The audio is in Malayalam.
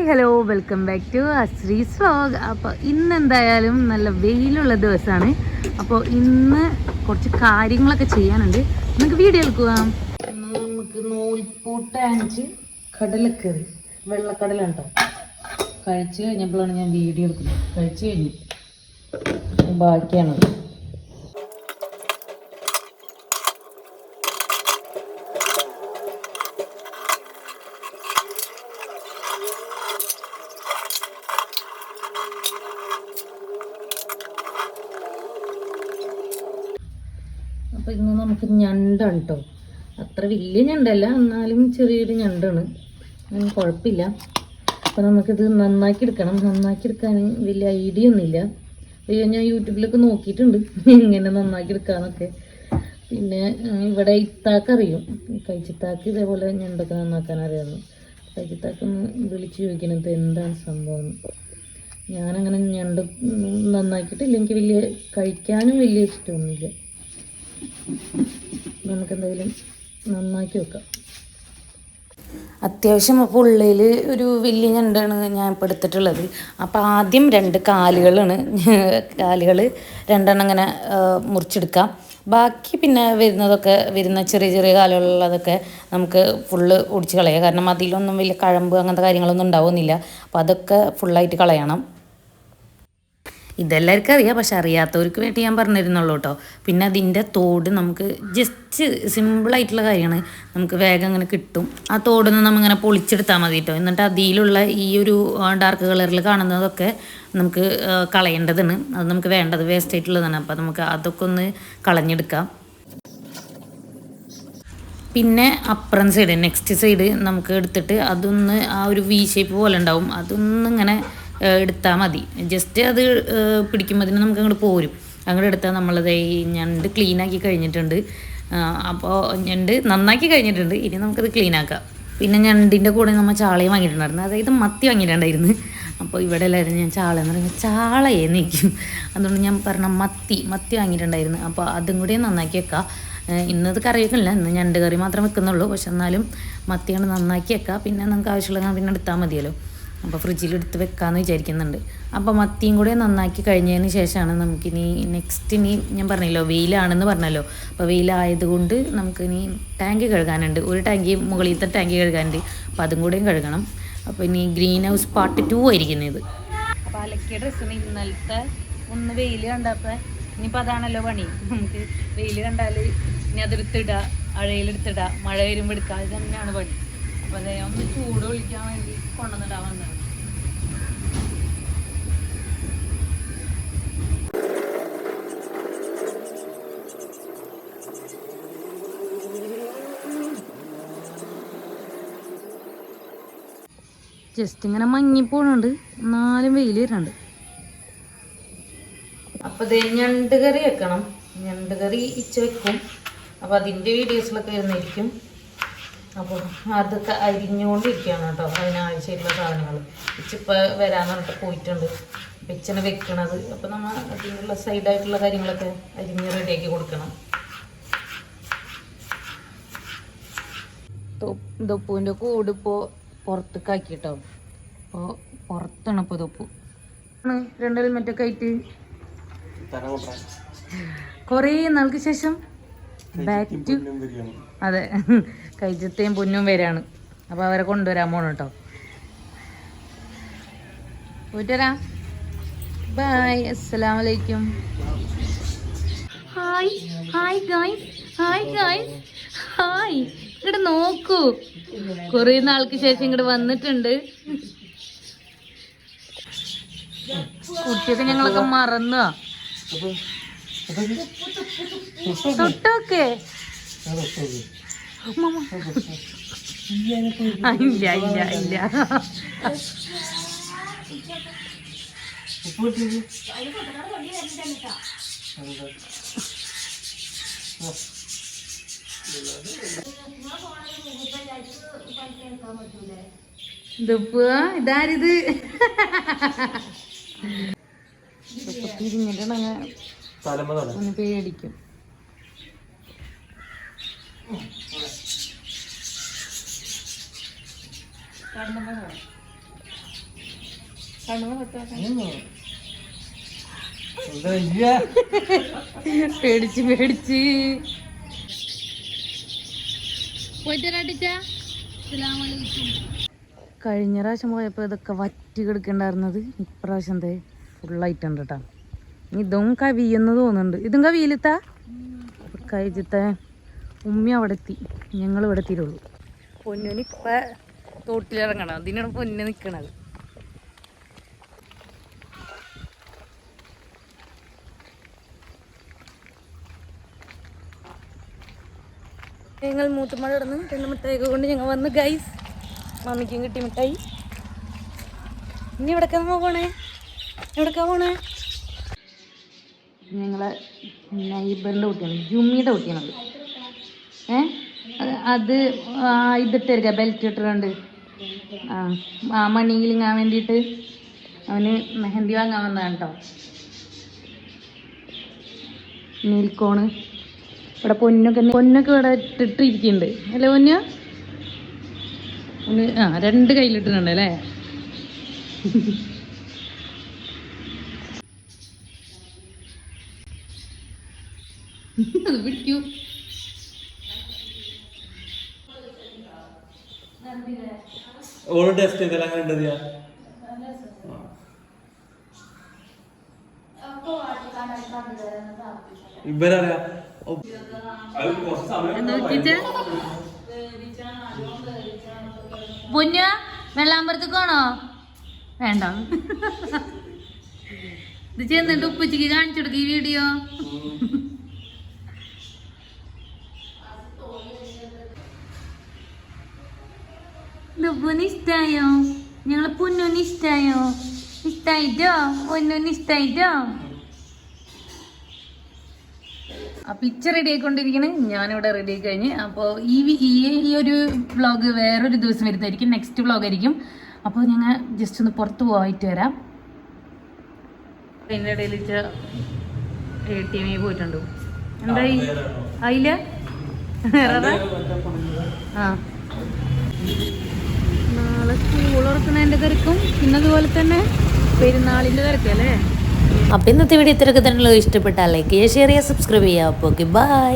Hi hello welcome back to Ashree's swag. അപ്പോൾ ഇന്ന് എന്തായാലും നല്ല വെയിലുള്ള ദിവസമാണ്. അപ്പോൾ ഇന്ന് കുറച്ച് കാര്യങ്ങളൊക്കെ ചെയ്യാനുണ്ട്. നമുക്ക് വീഡിയോ എടുക്കുക നമുക്ക് നൂൽപ്പൂട്ട് അഞ്ച് കടലക്കറി വെള്ളക്കടല വെള്ളക്കടലുണ്ടോ കഴിച്ച് കഴിഞ്ഞപ്പോഴാണ് ഞാൻ വീഡിയോ എടുക്കുന്നത്. കഴിച്ച് കഴിഞ്ഞു. ബാക്കിയാണത്. അപ്പോൾ ഇന്ന് നമുക്ക് ഞണ്ടാണ് കേട്ടോ അത്ര വലിയ ഞണ്ടല്ല എന്നാലും ചെറിയൊരു ഞണ്ടാണ്. കുഴപ്പമില്ല അപ്പോൾ നമുക്കിത് നന്നാക്കി എടുക്കണം നന്നാക്കി എടുക്കാൻ വലിയ ഐഡിയ ഒന്നുമില്ല. ഞാൻ യൂട്യൂബിലൊക്കെ നോക്കിയിട്ടുണ്ട്. എങ്ങനെ നന്നാക്കി എടുക്കാന്നൊക്കെ പിന്നെ ഇവിടെ ഇത്താക്ക് അറിയും കഴിച്ചിത്താക്ക് ഇതേപോലെ ഞണ്ടൊക്കെ നന്നാക്കാൻ അറിയാമെന്ന് കഴിച്ചിത്താക്കൊന്ന് വിളിച്ച് ചോദിക്കണത് എന്താണ് സംഭവം. ഞാനങ്ങനെ ഞണ്ട് നന്നാക്കിയിട്ടില്ലെങ്കിൽ വലിയ കഴിക്കാനും വലിയ ഇഷ്ടമൊന്നുമില്ല. നമുക്ക് എന്തായാലും നന്നാക്കി വെക്കാം. അത്യാവശ്യം അപ്പോൾ ഉള്ളിൽ ഒരു വലിയ ഞണ്ടാണ് ഞാൻ ഇപ്പോൾ എടുത്തിട്ടുള്ളത്. അപ്പോൾ ആദ്യം രണ്ട് കാലുകളാണ്. കാലുകൾ രണ്ടെണ്ണം ഇങ്ങനെ മുറിച്ചെടുക്കാം. ബാക്കി പിന്നെ വരുന്നതൊക്കെ വരുന്ന ചെറിയ ചെറിയ കാലുകളുള്ളതൊക്കെ നമുക്ക് ഫുള്ള് ഒടിച്ച് കളയാം. കാരണം അതിലൊന്നും വലിയ കഴമ്പ് അങ്ങനത്തെ കാര്യങ്ങളൊന്നും ഉണ്ടാവുന്നില്ല. അപ്പോൾ അതൊക്കെ ഫുള്ളായിട്ട് കളയണം. ഇതെല്ലാവർക്കും അറിയാം പക്ഷെ അറിയാത്തവർക്ക് വേണ്ടി ഞാൻ പറഞ്ഞിരുന്നുള്ളൂ കേട്ടോ. പിന്നെ അതിന്റെ തോട് നമുക്ക് ജസ്റ്റ് സിമ്പിളായിട്ടുള്ള കാര്യമാണ്. നമുക്ക് വേഗം അങ്ങനെ കിട്ടും. ആ തോടൊന്ന് നമ്മളിങ്ങനെ പൊളിച്ചെടുത്താൽ മതി കേട്ടോ. എന്നിട്ട് അതിലുള്ള ഈ ഒരു ഡാർക്ക് കളറിൽ കാണുന്നതൊക്കെ നമുക്ക് കളയേണ്ടതാണ്. അത് നമുക്ക് വേണ്ടത് വേസ്റ്റ് ആയിട്ടുള്ളതാണ്. അപ്പോൾ നമുക്ക് അതൊക്കെ ഒന്ന് കളഞ്ഞെടുക്കാം. പിന്നെ അപ്പുറം സൈഡ് നെക്സ്റ്റ് സൈഡ് നമുക്ക് എടുത്തിട്ട് അതൊന്ന് ആ ഒരു വി ഷേപ്പ് പോലെ ഉണ്ടാവും. അതൊന്ന് ഇങ്ങനെ എടുത്താൽ മതി. ജസ്റ്റ് അത് പിടിക്കുമ്പോൾ നമുക്ക് അങ്ങോട്ട് പോരും. അങ്ങോട്ട് എടുത്താൽ നമ്മളത് ഈ ഞണ്ട് ക്ലീൻ ആക്കി കഴിഞ്ഞിട്ടുണ്ട്. അപ്പോൾ ഞണ്ട് നന്നാക്കി കഴിഞ്ഞിട്ടുണ്ട്. ഇനി നമുക്കത് ക്ലീൻ ആക്കാം. പിന്നെ ഞണ്ടിന്റെ കൂടെ നമ്മൾ ചാളയും വാങ്ങിയിട്ടുണ്ടായിരുന്നു. അതായത് മത്തി വാങ്ങിയിട്ടുണ്ടായിരുന്നു. അപ്പോൾ ഇവിടെ എല്ലാവരും ഞാൻ ചാള എന്ന് പറയുമ്പോൾ ചാളയെ നിൽക്കും അതുകൊണ്ട് ഞാൻ പറഞ്ഞ മത്തി മത്തി വാങ്ങിയിട്ടുണ്ടായിരുന്നു. അപ്പോൾ അതും കൂടി നന്നാക്കി വെക്കാം. ഇന്നത് കറി വെക്കുന്നില്ല ഇന്ന് ഞണ്ട് കറി മാത്രം വെക്കുന്നുള്ളൂ. പക്ഷെ എന്നാലും മത്തി കൊണ്ട് നന്നാക്കി വെക്കാം. പിന്നെ നമുക്ക് ആവശ്യമുള്ള പിന്നെ എടുത്താൽ മതിയല്ലോ. അപ്പോൾ ഫ്രിഡ്ജിലെടുത്ത് വെക്കാമെന്ന് വിചാരിക്കുന്നുണ്ട്. അപ്പോൾ മത്തിയും കൂടെ നന്നാക്കി കഴിഞ്ഞതിന് ശേഷമാണ് നമുക്കിനി നെക്സ്റ്റ് ഇനി ഞാൻ പറഞ്ഞല്ലോ വെയിലാണെന്ന് പറഞ്ഞല്ലോ. അപ്പോൾ വെയിലായതുകൊണ്ട് നമുക്കിനി ടാങ്ക് കഴുകാനുണ്ട്. ഒരു ടാങ്ക് മുകളിലത്തെ ടാങ്ക് കഴുകാനുണ്ട്. അപ്പോൾ അതും കൂടെയും കഴുകണം. അപ്പോൾ ഇനി ഗ്രീൻ ഹൗസ് പാർട്ട് ടു ആയിരിക്കുന്നത് ഇത്. അപ്പോൾ അലക്കിയ ഡ്രസ്സിന് ഇന്നലത്തെ ഒന്ന് വെയിൽ കണ്ടപ്പോൾ ഇനിയിപ്പോൾ അതാണല്ലോ പണി. നമുക്ക് വെയിൽ കണ്ടാൽ ഇനി അതെടുത്തിടുക അഴയിലെടുത്തിടുക മഴ വരുമ്പോൾ എടുക്കുക അത് തന്നെയാണ് പണി. അപ്പോൾ അതേ ഒന്ന് ചൂട് ഒഴിക്കാൻ വേണ്ടി കൊണ്ടുവന്നിടാൻ വന്നത്. ജസ്റ്റ് ഇങ്ങനെ മങ്ങിപ്പോണുണ്ട് എന്നാലും വെയിൽ വരുന്നുണ്ട്. അപ്പൊ ഇത് ഞണ്ട് കറി വെക്കണം. ഞണ്ട് കറി ഇച്ച വെക്കും. അപ്പൊ അതിന്റെ വീഡിയോസിലൊക്കെ വരുന്നിരിക്കും അപ്പോൾ അതൊക്കെ അരിഞ്ഞുകൊണ്ടിരിക്കുകയാണ് കേട്ടോ അതിനാവശ്യമുള്ള സാധനങ്ങൾ. ഇച്ചിപ്പോൾ വരാൻ പറഞ്ഞിട്ട് പോയിട്ടുണ്ട്. അപ്പം ഇച്ചനെ വെക്കണത്. അപ്പം നമ്മൾ അതിനുള്ള സൈഡായിട്ടുള്ള കാര്യങ്ങളൊക്കെ അരിഞ്ഞ് റെഡിയാക്കി കൊടുക്കണം. ദൊപ്പുവിന്റെ കൂട് ഇപ്പോൾ പുറത്തേക്കാക്കി കേട്ടോ അപ്പോൾ പുറത്താണ് ഇപ്പോൾ ദപ്പു. രണ്ട് ഹെൽമെറ്റൊക്കെ ആയിട്ട്. കുറേ നാൾക്ക് ശേഷം ബാക്ക് ടു അതെ. കൈജത്തെയും പൊന്നും വരാണ് അപ്പോൾ അവരെ കൊണ്ടുവരാൻ പോണം കേട്ടോ. പോയിട്ടരാ വരാം ബൈ അസ്സലാം വലൈക്കും hi hi guys hi guys hi ഇങ്ങോട്ട് നോക്കൂ. കുറേ നാൾക്ക് ശേഷം ഇങ്ങോട്ട് വന്നിട്ടുണ്ട്. കുട്ടിയൊക്കെ ഞങ്ങളൊക്കെ മറന്നു തൊട്ടോക്കെ ഇല്ല ഇല്ല ഇല്ല ഇതാരിത്? തിരിഞ്ഞിട്ടുണ്ടെങ്കിൽ പേടിക്കും. പേടിച്ച് പേടിച്ച്. കഴിഞ്ഞ പ്രാവശ്യം പോയപ്പോൾ ഇതൊക്കെ വറ്റി കിടക്കണ്ടായിരുന്നത് ഇപ്രാവശ്യം എന്തേ ഫുള്ളായിട്ടുണ്ട് കേട്ടോ ഇതും കവിയെന്ന് തോന്നുന്നുണ്ട്. ഇതും കവിയിലെത്താ? കഴിച്ചിത്തെ ഉമ്മി അവിടെ എത്തി. ഞങ്ങൾ ഇവിടെ എത്തിയിട്ടുള്ളൂ. പൊന്നുനിപ്പ തോട്ടിലിറങ്ങണം. അതിനാണ് പൊന്നു നിൽക്കണത് ഞങ്ങൾ മൂത്തുമഴ കിടന്ന് രണ്ട് മിഠായിയൊക്കെ കൊണ്ട് ഞങ്ങൾ വന്ന് ഗൈസ് മമ്മിക്കും കിട്ടി മിഠായി. ഇനി എവിടേക്കാ നമ്മൾ പോണേ? എവിടേക്കാ പോണേ? ഞങ്ങളെ നൈബറിന്റെ കുട്ടിയാണ് ജുമ്മിയുടെ കുട്ടിയാണത് ഏ? അത് ഇതിട്ടെടുക്ക ബെൽറ്റ് ഇട്ടിട്ടുണ്ട്. ആ മണിയിലിങ്ങാൻ വേണ്ടിയിട്ട് അവന് മെഹന്തി വാങ്ങാൻ വന്നതാണ് കേട്ടോ നീൽക്കോണ്. ഇവിടെ പൊന്നൊക്കെ പൊന്നൊക്കെ ഇവിടെ ഇട്ടിട്ട് ഇരിക്കുന്നുണ്ട് അല്ലേ പൊന്ന? ഒന്ന് ആ രണ്ട് കയ്യിലിട്ടിട്ടുണ്ട് അല്ലേ? അത് പിടിക്കൂ. ഓൾ ടെസ്റ്റ് ചെയ്തല്ല അങ്ങനെ ഉണ്ടത് ഞാൻ ഇവരറിയാ. പൊന്നു വെള്ളാമ്പലത്തേക്കാണോ വേണ്ട. ഇത് ചെന്നിട്ട് ഉപ്പച്ചക്ക് കാണിച്ചു കൊടുക്ക ഈ വീഡിയോ. ലുബുന് ഇഷ്ടായോ? ഞങ്ങളെ പൊന്നൂന് ഇഷ്ടായോ? ഇഷ്ടായിട്ടോ? പൊന്നൂന് ഇഷ്ടായിട്ടോ? ആ പിക്ചർ റെഡി ആയിക്കൊണ്ടിരിക്കണ്. ഞാനിവിടെ റെഡി ആയി കഴിഞ്ഞ്. അപ്പോൾ ഈ വി- ഈ ഈ ഒരു വ്ളോഗ് വേറൊരു ദിവസം വരുന്നതായിരിക്കും. നെക്സ്റ്റ് വ്ളോഗ് ആയിരിക്കും. അപ്പോൾ ഞങ്ങൾ ജസ്റ്റ് ഒന്ന് പുറത്ത് പോയിട്ട് വരാം. അതിന്റെ ഇടയിൽ എ ടി എമ്മിൽ പോയിട്ടുണ്ട്. എന്തായി അതില ആ. നാളെ സ്കൂൾ ഉറക്കുന്നതിന്റെ തിരക്കും. പിന്നതുപോലെ തന്നെ പെരുന്നാളിന്റെ തിരക്കല്ലേ? അപ്പോൾ ഇന്നത്തെ വീഡിയോ ഇത്രയൊക്കെ തന്നെയുള്ളൂ. ഇഷ്ടപ്പെട്ടാൽ ലൈക്ക് ചെയ്യുക ഷെയർ ചെയ്യുക സബ്സ്ക്രൈബ് ചെയ്യുക. അപ്പോൾ ഓക്കെ ബൈ